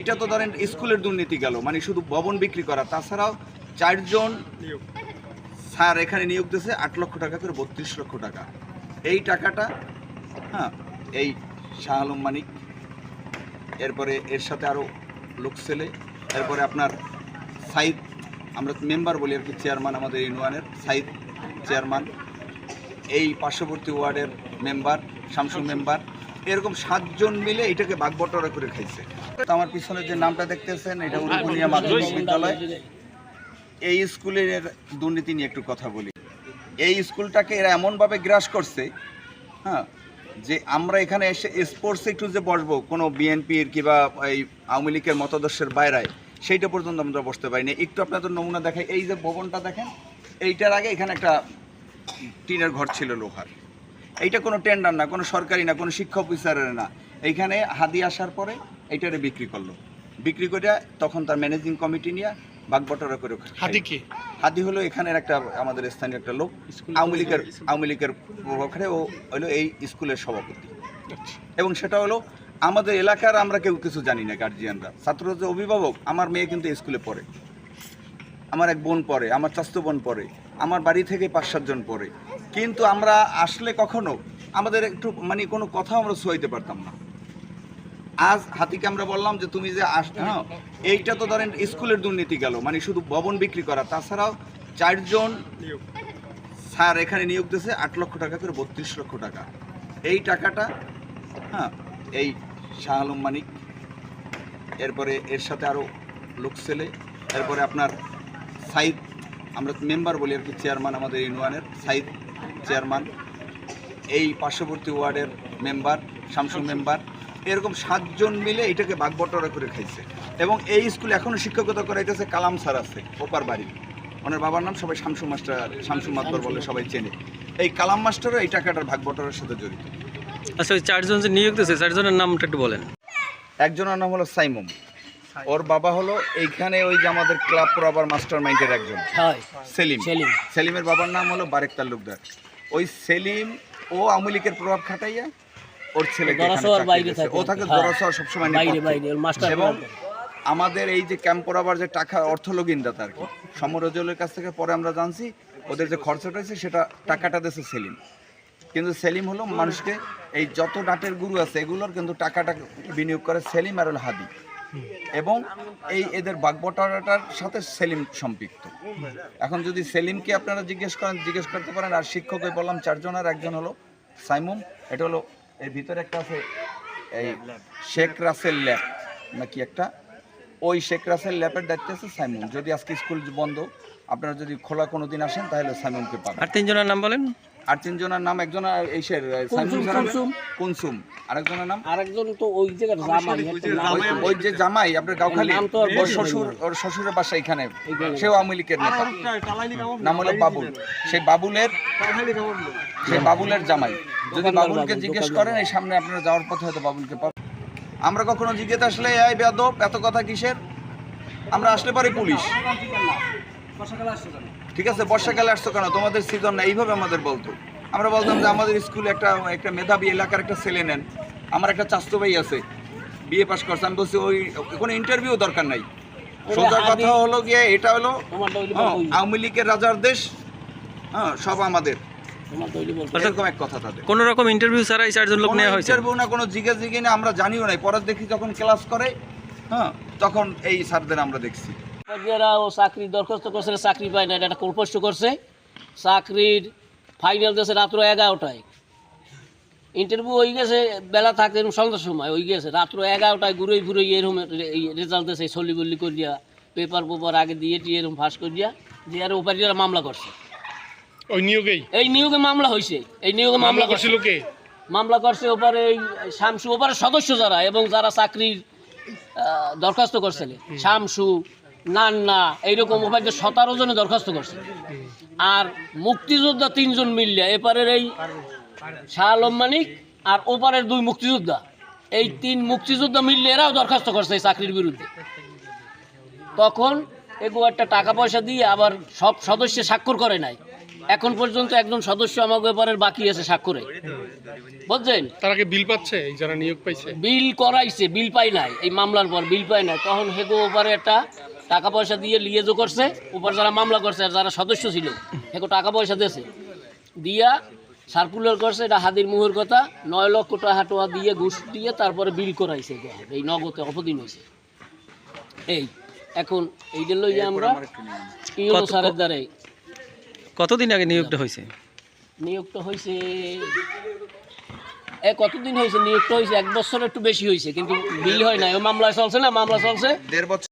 এটা তো ধরেন স্কুলের দুর্নীতি গেল মানে শুধু ভবন বিক্রি করা, তাছাড়াও চারজন স্যার এখানে নিয়োগ দিয়েছে আট লক্ষ টাকা করে, বত্রিশ লক্ষ টাকা। এই টাকাটা হ্যাঁ এই শাহ আলম মানিক, এরপরে এর সাথে আরও লোক ছেলে, এরপরে আপনার সাইদ, আমরা মেম্বার বলি আর কি, চেয়ারম্যান আমাদের ইউনিয়নের, সাইদ চেয়ারম্যান, এই পার্শ্ববর্তী ওয়ার্ডের মেম্বার শামসু মেম্বার, এরকম সাতজন মিলে এটাকে ভাগবটরা করে খাইছে। আমার পিছনে যে নামটা দেখতেছেন, এটা উরুকুনিয়া মাধ্যমিক বিদ্যালয়। এই স্কুলের দুর্নীতি নিয়ে একটু কথা বলি। এই স্কুলটাকে এরা এমনভাবে গ্রাস করছে হ্যাঁ যে আমরা এখানে এসে স্পোর্টসে একটু যে বসবো, কোনো বিএনপির কিংবা এই আওয়ামী লীগের মতাদর্শের বাইরে, সেইটা পর্যন্ত আমরা বসতে পারিনি। একটু আপনাদের নমুনা দেখাই, এই যে ভবনটা দেখেন, এইটার আগে এখানে একটা টিনের ঘর ছিল লোহার। এইটা কোনো টেন্ডার না, কোনো সরকারি না, কোনো শিক্ষা অফিসারের না। এইখানে হাদি আসার পরে এইটারে বিক্রি করল। বিক্রি করে তখন তার ম্যানেজিং কমিটি নিয়ে বাগবটরা করে। হাতি কি? হাদি হলো এখানের একটা আমাদের স্থানীয় একটা লোক। আওয়ামী লীগের আওয়ামী লীগের ওখানে ও হলো এই স্কুলের সভাপতি। এবং সেটা হলো আমাদের এলাকার আমরা কেউ কিছু জানি না গার্জিয়ানরা ছাত্র যে অভিভাবক আমার মেয়ে কিন্তু স্কুলে পড়ে। আমার এক বোন পড়ে আমার চাস্ত বোন পড়ে আমার বাড়ি থেকে পাঁচ সাতজন পড়ে। কিন্তু আমরা আসলে কখনো আমাদের একটু মানে কোনো কথা আমরা সোয়াইতে পারতাম না। আজ হাতিকে আমরা বললাম যে তুমি যে আস হ্যাঁ এইটা তো ধরেন স্কুলের দুর্নীতি গেল মানে শুধু ভবন বিক্রি করা। তাছাড়াও চারজন স্যার এখানে নিয়োগ দিয়েছে আট লক্ষ টাকা করে বত্রিশ লক্ষ টাকা। এই টাকাটা হ্যাঁ এই শাহ আলম মানিক, এরপরে এর সাথে আরও লোক ছেলে, এরপরে আপনার সাইদ, আমরা মেম্বার বলি আর কি, চেয়ারম্যান আমাদের ইউনিয়নের, সাইদ চেয়ারম্যান। এই পার্শ্ববর্তী ওয়ার্ডের মেম্বার শামসু মেম্বার এরকম সাতজন মিলে এটাকে ভাগবটরা করে খাইছে। এবং এই স্কুলে এখনও শিক্ষকতা করাইতেছে কালাম স্যার আছে ওপার বাড়ি। ওনার বাবার নাম সবাই শামসু মাস্টার শামসু মাতবর বলে সবাই চেনে। এই কালাম মাস্টারও এই টাকাটার ভাগবটরার সাথে জড়িত। আচ্ছা ওই চারজন যে নিয়োগ দিয়েছে চারজনের নামটা একটু বলেন। একজনের নাম হলো সাইমুম। ওর বাবা হলো এইখানে ওই যে আমাদের ক্লাব প্রবার মাস্টার মাইন্ডের একজন। সেলিম। সেলিম। সেলিমের বাবার নাম হলো বারেক তালুকদার। ওই সেলিম ও আওয়ামী লীগের প্রভাব খাটাইয়া ওর ছেলে দরাসোয়ার বাইরে থাকে। ও থাকে। হ্যাঁ। দরাসোয়ার সবসময় বাইরে বাইরে ওর মাস্টার এবং আমাদের এই যে ক্যাম্প পড়াবার যে টাকা অর্থ লগিনদাতা আর কি সমরজলের কাছ থেকে পরে আমরা জানছি ওদের যে খরচাটা হয়েছে সেটা টাকাটা দিয়েছে সেলিম। কিন্তু সেলিম হলো মানুষকে এই যত নাটের গুরু আছে এগুলোর কিন্তু টাকাটা বিনিয়োগ করে সেলিম আর হাদি। এবং এই এদের বাগবটারাটার সাথে সেলিম সম্পৃক্ত। এখন যদি সেলিমকে আপনারা জিজ্ঞেস করেন জিজ্ঞেস করতে পারেন আর শিক্ষককে বললাম চারজন আর একজন হলো সাইমুম এটা হলো এর ভিতরে একটা আছে এই শেখ রাসেল ল্যাব নাকি একটা? ওই শেখ রাসেল ল্যাপের দায়িত্ব আছে সাইমুন। যদি আজকে স্কুল বন্ধ আপনারা যদি খোলা কোনো দিন আসেন তাহলে সাইমুনকে পাবেন। আর তিনজনের নাম বলেন। আর তিনজনের নাম একজন এইসের। কুনসুম আরেকজনের নাম? আরেকজন তো ওই জায়গার জামাই ওই- যে জামাই আপনার গাওখালি? নাম তো আর ওর শ্বশুর ওর শ্বশুরের বাসা এখানে। সেও আওয়ামী লীগের নেতা। নাম হলো বাবুল। সেই বাবুলের সেই বাবুলের জামাই। যদি বাবুলকে জিজ্ঞেস করেন এই সামনে আপনারা যাওয়ার পথে হয়তো বাবুলকে পাবেন। আমরা কখনো জিজ্ঞেস আসলে এই বেদব এত কথা কিসের? আমরা আসলে পারি পুলিশ। ঠিক আছে বর্ষাকালে আসছো কেন? তোমাদের সিজন না এইভাবে আমাদের বলতো। আমরা বলতাম যে আমাদের স্কুলে একটা একটা মেধাবী এলাকার একটা ছেলে নেন। আমার একটা চাস্তো ভাই আছে বিএ পাস করছে। আমি বলছি ওই কোনো ইন্টারভিউ দরকার নাই। সোজা কথা হলো গিয়ে এটা হলো হ্যাঁ, আওয়ামী লীগের রাজার দেশ হ্যাঁ সব আমাদের। তোমার এরকম এক কথা তাদের। কোনো রকম ইন্টারভিউ ছাড়াই চারজন লোক নেওয়া হয়েছে? ইন্টারভিউ না কোনো জিজ্ঞেস আমরা জানিও নাই। পরে দেখি যখন ক্লাস করে হ্যাঁ তখন এই স্যারদের আমরা দেখছি। যারা ও চাকরির দরখাস্ত করছে চাকরি পায় না এটা করছে। চাকরির ফাইনাল দিয়েছে রাত্র এগারোটায়। ইন্টারভিউ হয়ে গেছে বেলা থাকে এরকম সন্ধ্যার সময় হয়ে গেছে রাত্র এগারোটায় ঘুরোই ঘুরোই এরকম রেজাল্ট দিয়েছে সলি বল্লি করিয়া পেপার পেপার আগে দিয়ে টিয়ে এরকম ফাঁস করিয়া আর মামলা করছে। ওই নিয়োগেই এই নিয়োগে মামলা হয়েছে এই নিয়োগে মামলা করছে। করছিল কে? মামলা করছে ওপারে এই শামসু ওপারে সদস্য যারা এবং যারা চাকরির দরখাস্ত করছিল শামসু নান্না এইরকম ওপারে সতেরো জনে দরখাস্ত করছে। আর মুক্তিযোদ্ধা তিনজন মিললে এপারের এই শাহ আলম মানিক আর ওপারের দুই মুক্তিযোদ্ধা। এই তিন মুক্তিযোদ্ধা মিললে এরাও দরখাস্ত করছে এই চাকরির বিরুদ্ধে। তখন এগো একটা টাকা পয়সা দিয়ে আবার সব সদস্য স্বাক্ষর করে নাই। এখন পর্যন্ত একজন সদস্য আমার ব্যাপারের বাকি আছে স্বাক্ষরে। বুঝছেন? তারা আগে বিল পাচ্ছে এই যারা নিয়োগ পাইছে? বিল করাইছে বিল পাই নাই। এই মামলার পর বিল পাই নাই। তখন হেগো ওপারে একটা টাকা পয়সা দিয়ে লিয়েজও করছে ওপার যারা মামলা করছে আর যারা সদস্য ছিল হেগো টাকা পয়সা দিয়েছে। দিয়া সার্কুলার করছে এটা হাদির মুহের কথা নয় লক্ষ টাকা টোয়া দিয়ে ঘুষ দিয়ে তারপরে বিল করাইছে এই নগদে অপদিন হয়েছে। এই এখন এইটা লইয়া আমরা ইউনো স্যারের দ্বারাই কতদিন আগে নিয়োগটা হয়েছে? নিয়োগটা হয়েছে এ কতদিন হয়েছে? নিয়োগটা হয়েছে এক বছর একটু বেশি হয়েছে কিন্তু বিল হয় না মামলা চলছে না মামলা চলছে। দেড় বছর